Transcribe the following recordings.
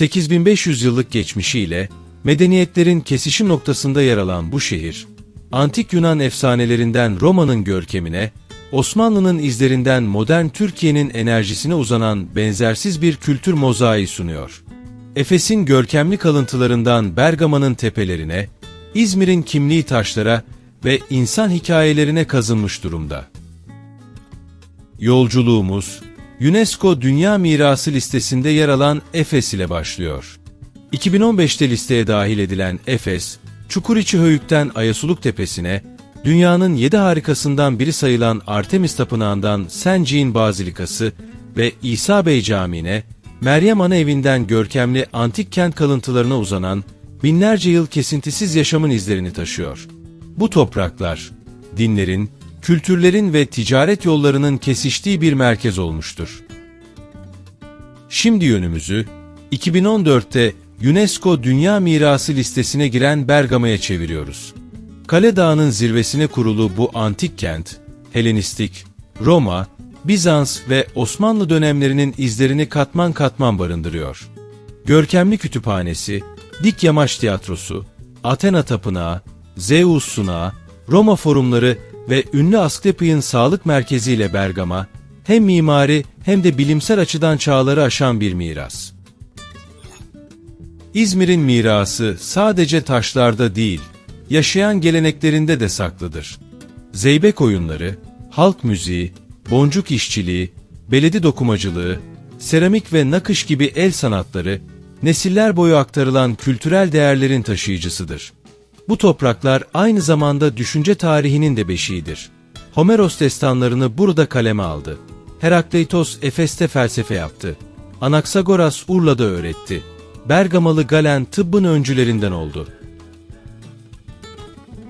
8500 yıllık geçmişiyle medeniyetlerin kesişim noktasında yer alan bu şehir, antik Yunan efsanelerinden Roma'nın görkemine, Osmanlı'nın izlerinden modern Türkiye'nin enerjisine uzanan benzersiz bir kültür mozaiği sunuyor. Efes'in görkemli kalıntılarından Bergama'nın tepelerine, İzmir'in kimliği taşlara ve insan hikayelerine kazınmış durumda. Yolculuğumuz, UNESCO Dünya Mirası listesinde yer alan Efes ile başlıyor. 2015'te listeye dahil edilen Efes, Çukuriçi Höyük'ten Ayasuluk Tepesi'ne, dünyanın yedi harikasından biri sayılan Artemis Tapınağı'ndan Senci'in Bazilikası ve İsa Bey Camii'ne, Meryem Ana evinden görkemli antik kent kalıntılarına uzanan binlerce yıl kesintisiz yaşamın izlerini taşıyor. Bu topraklar, dinlerin, kültürlerin ve ticaret yollarının kesiştiği bir merkez olmuştur. Şimdi yönümüzü 2014'te UNESCO Dünya Mirası listesine giren Bergama'ya çeviriyoruz. Kale Dağı'nın zirvesine kurulu bu antik kent, Helenistik, Roma, Bizans ve Osmanlı dönemlerinin izlerini katman katman barındırıyor. Görkemli kütüphanesi, dik yamaç tiyatrosu, Athena Tapınağı, Zeus Sunağı, Roma forumları ve ünlü Asklepiy'in sağlık merkeziyle Bergama, hem mimari hem de bilimsel açıdan çağları aşan bir miras. İzmir'in mirası sadece taşlarda değil, yaşayan geleneklerinde de saklıdır. Zeybek oyunları, halk müziği, boncuk işçiliği, beledi dokumacılığı, seramik ve nakış gibi el sanatları, nesiller boyu aktarılan kültürel değerlerin taşıyıcısıdır. Bu topraklar aynı zamanda düşünce tarihinin de beşiğidir. Homeros destanlarını burada kaleme aldı. Herakleitos Efes'te felsefe yaptı. Anaksagoras Urla'da öğretti. Bergamalı Galen tıbbın öncülerinden oldu.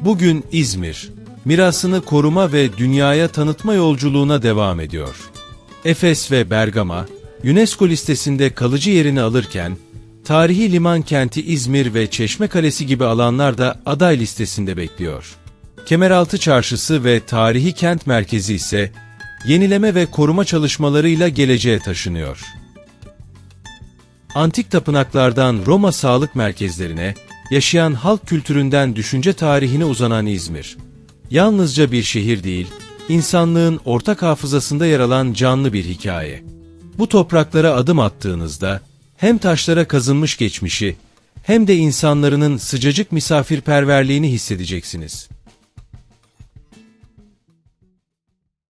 Bugün İzmir, mirasını koruma ve dünyaya tanıtma yolculuğuna devam ediyor. Efes ve Bergama, UNESCO listesinde kalıcı yerini alırken, tarihi liman kenti İzmir ve Çeşme Kalesi gibi alanlar da aday listesinde bekliyor. Kemeraltı Çarşısı ve tarihi kent merkezi ise yenileme ve koruma çalışmalarıyla geleceğe taşınıyor. Antik tapınaklardan Roma sağlık merkezlerine, yaşayan halk kültüründen düşünce tarihine uzanan İzmir. Yalnızca bir şehir değil, insanlığın ortak hafızasında yer alan canlı bir hikaye. Bu topraklara adım attığınızda, hem taşlara kazınmış geçmişi, hem de insanlarının sıcacık misafirperverliğini hissedeceksiniz.